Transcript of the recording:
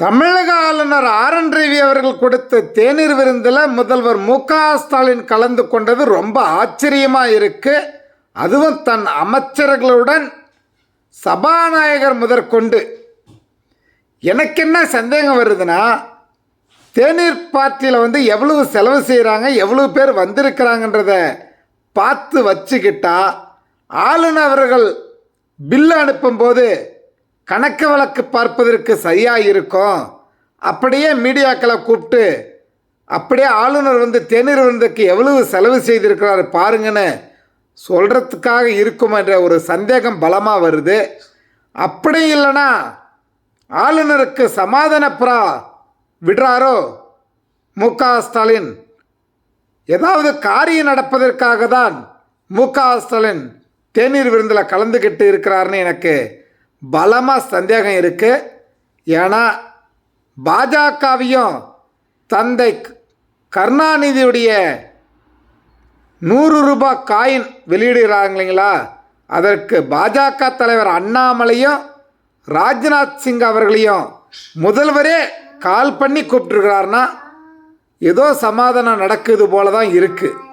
தமிழக ஆளுநர் R N Ravi அவர்கள் கொடுத்த தேநீர் விருந்தில் முதல்வர் மு க ஸ்டாலின் கலந்து கொண்டது ரொம்ப ஆச்சரியமாக இருக்கு. அதுவும் தன் அமைச்சர்களுடன் சபாநாயகர் முதற்கொண்டு. எனக்கு என்ன சந்தேகம் வருதுன்னா தேநீர் பார்ட்டியில் வந்து எவ்வளவு செலவு செய்கிறாங்க எவ்வளவு பேர் வந்திருக்கிறாங்கன்றத பார்த்து வச்சுக்கிட்டா ஆளுநர் அவர்கள் பில்லு அனுப்பும்போது கணக்கு வழக்கு பார்ப்பதற்கு சரியாக இருக்கும் அப்படியே மீடியாக்களை கூப்பிட்டு அப்படியே ஆளுநர் வந்து தேநீர் விருந்துக்கு எவ்வளவு செலவு செய்திருக்கிறார் பாருங்கன்னு சொல்கிறதுக்காக இருக்கும் என்ற ஒரு சந்தேகம் பலமாக வருது. அப்படி இல்லைன்னா ஆளுநருக்கு சமாதானப்புறா விடுறாரோ? மு. க. ஸ்டாலின். ஏதாவது காரியம் நடப்பதற்காக தான் மு. க. ஸ்டாலின் தேநீர் விருந்தில் கலந்துக்கிட்டு இருக்கிறாருன்னு எனக்கு பலமாக சந்தேகம் இருக்குது ஏன்னா பாஜகவையும் தந்தை கருணாநிதியுடைய நூறு ரூபாய் காயின் வெளியிடுகிறாங்க இல்லைங்களா? அதற்கு பாஜக தலைவர் அண்ணாமலையும் ராஜ்நாத் சிங் அவர்களையும் முதல்வரே கால் பண்ணி கூப்பிட்டுருக்கிறாருன்னா ஏதோ சமாதானம் நடக்குது போல தான் இருக்குது